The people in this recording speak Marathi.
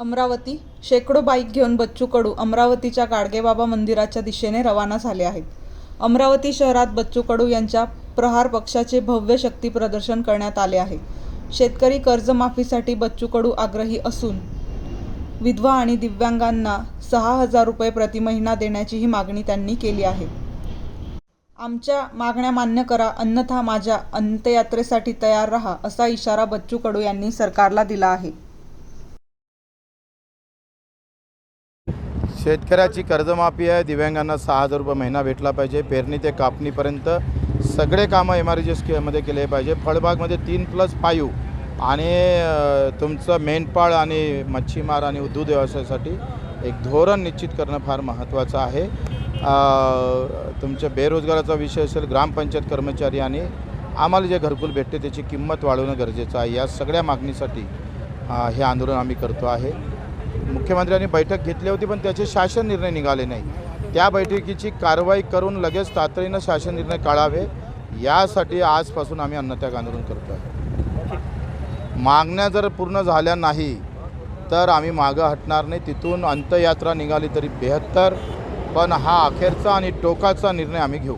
अमरावती शेकडो बाईक घेऊन बच्चू कडू अमरावतीच्या गाडगेबाबा मंदिराच्या दिशेने रवाना झाले आहेत. अमरावती शहरात बच्चू कडू यांच्या प्रहार पक्षाचे भव्य शक्ती प्रदर्शन करण्यात आले आहे. शेतकरी कर्जमाफीसाठी बच्चू कडू आग्रही असून विधवा आणि दिव्यांगांना सहा हजार रुपये प्रति महिना देण्याचीही मागणी त्यांनी केली आहे. आमच्या मागण्या मान्य करा अन्यथा माझ्या अंत्ययात्रेसाठी तयार रहा असा इशारा बच्चू कडू यांनी सरकारला दिला आहे. शेतकऱ्याची कर्जमाफी आहे. दिव्यांगांना सहा हजार रुपये महिना भेटला पाहिजे. पेरणी ते कापणीपर्यंत सगळे कामं एम आर जी मध्ये केले पाहिजे. फळबागमध्ये तीन प्लस फायू आणि तुमचं मेंढपाळ आणि मच्छीमार आणि दूध व्यवसायासाठी एक धोरण निश्चित करणं फार महत्त्वाचं आहे. तुमच्या बेरोजगाराचा विषय असेल ग्रामपंचायत कर्मचारी आणि आम्हाला जे घरकुल भेटते त्याची किंमत वाढवणं गरजेचं आहे. या सगळ्या मागणीसाठी हे आंदोलन आम्ही करतो आहे. मुख्यमंत्र्यांनी बैठक घेतली होती पण त्याचे शासन निर्णय निघाले नाही. त्या बैठकीची कारवाई करून लगेच तातडीनं शासन निर्णय काढावे यासाठी आजपासून आम्ही अन्नत्याग आंदोलन करतो आहे मागण्या जर पूर्ण झाल्या नाही तर आम्ही मागं हटणार नाही. तिथून अंत्ययात्रा निघाली तरी बेहत्तर पण हा अखेरचा आणि टोकाचा निर्णय आम्ही घेऊ.